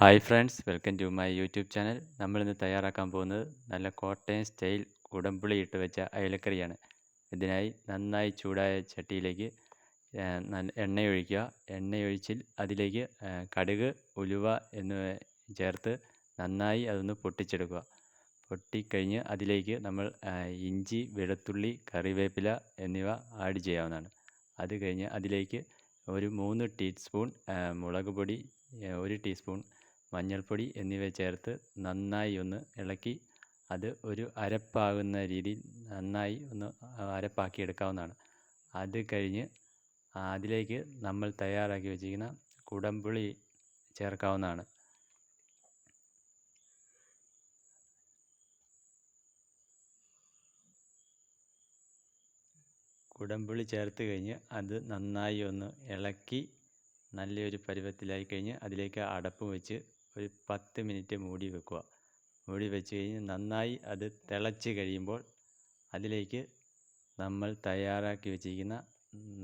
Hi friends welcome to my YouTube channel നമ്മളിന്ന് തയ്യാറാക്കാൻ പോകുന്നത് നല്ല കോട്ടയം സ്റ്റൈൽ കുടംപുളി ഇട്ട് വെച്ച അയലക്കറിയാണ്. ഇതിനായി നന്നായി ചൂടായ ചട്ടിയിലേക്ക് എണ്ണയൊഴിക്കുക എണ്ണയൊഴിച്ചിൽ അതിലേക്ക് കടുക് ഉലുവ എന്നിവ ചേർത്ത് നന്നായി അതൊന്ന് പൊട്ടിച്ചെടുക്കുക. പൊട്ടിക്കഴിഞ്ഞ് അതിലേക്ക് നമ്മൾ ഇഞ്ചി വെളുത്തുള്ളി കറിവേപ്പില എന്നിവ ആഡ് ചെയ്യാവുന്നതാണ്. അത് കഴിഞ്ഞ് അതിലേക്ക് ഒരു മൂന്ന് ടീസ്പൂൺ മുളക് പൊടി ഒരു ടീസ്പൂൺ മഞ്ഞൾപ്പൊടി എന്നിവ ചേർത്ത് നന്നായി ഒന്ന് ഇളക്കി അത് ഒരു അരപ്പാകുന്ന രീതിയിൽ നന്നായി ഒന്ന് അരപ്പാക്കി എടുക്കാവുന്നതാണ്. അത് കഴിഞ്ഞ് അതിലേക്ക് നമ്മൾ തയ്യാറാക്കി വെച്ചിരിക്കുന്ന കുടംപുളി ചേർക്കാവുന്നതാണ്. കുടംപുളി ചേർത്ത് കഴിഞ്ഞ് അത് നന്നായി ഒന്ന് ഇളക്കി നല്ലൊരു പരുവത്തിലായി കഴിഞ്ഞ് അതിലേക്ക് അടപ്പ് വെച്ച് ഒരു പത്ത് മിനിറ്റ് മൂടി വെക്കുക. മൂടി വെച്ച് കഴിഞ്ഞ് നന്നായി അത് തിളച്ച് കഴിയുമ്പോൾ അതിലേക്ക് നമ്മൾ തയ്യാറാക്കി വെച്ചിരിക്കുന്ന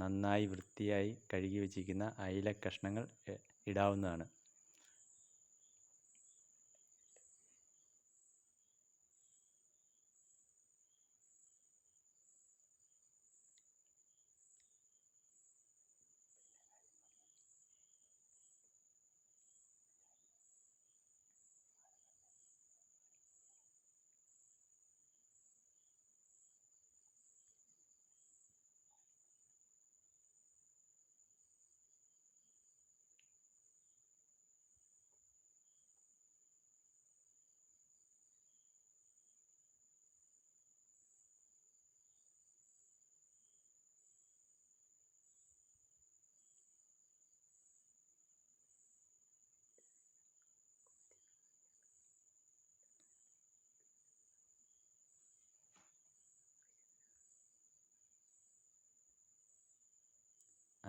നന്നായി വൃത്തിയായി കഴുകി വെച്ചിരിക്കുന്ന അയില കഷ്ണങ്ങൾ ഇടാവുന്നതാണ്.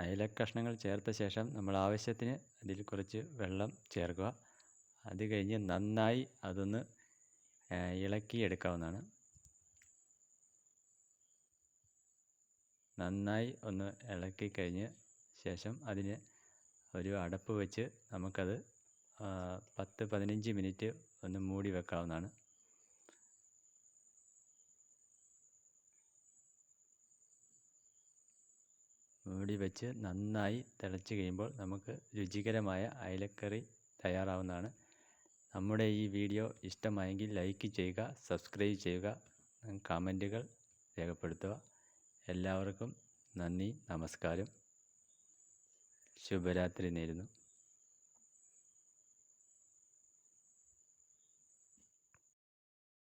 അയലക്കഷ്ണങ്ങൾ ചേർത്ത ശേഷം നമ്മൾ ആവശ്യത്തിന് അതിൽ കുറച്ച് വെള്ളം ചേർക്കുക. അത് കഴിഞ്ഞ് നന്നായി അതൊന്ന് ഇളക്കി എടുക്കാവുന്നതാണ്. നന്നായി ഒന്ന് ഇളക്കി കഴിഞ്ഞ് ശേഷം അതിന് ഒരു അടപ്പ് വെച്ച് നമുക്കത് പത്ത് പതിനഞ്ച് മിനിറ്റ് ഒന്ന് മൂടി വെക്കാവുന്നതാണ്. മൂടി വെച്ച് നന്നായി തിളച്ച് കഴിയുമ്പോൾ നമുക്ക് രുചികരമായ അയലക്കറി തയ്യാറാവുന്നതാണ്. നമ്മുടെ ഈ വീഡിയോ ഇഷ്ടമായെങ്കിൽ ലൈക്ക് ചെയ്യുക സബ്സ്ക്രൈബ് ചെയ്യുക കമന്റുകൾ രേഖപ്പെടുത്തുക. എല്ലാവർക്കും നന്ദി നമസ്കാരം. ശുഭരാത്രി നേരുന്നു.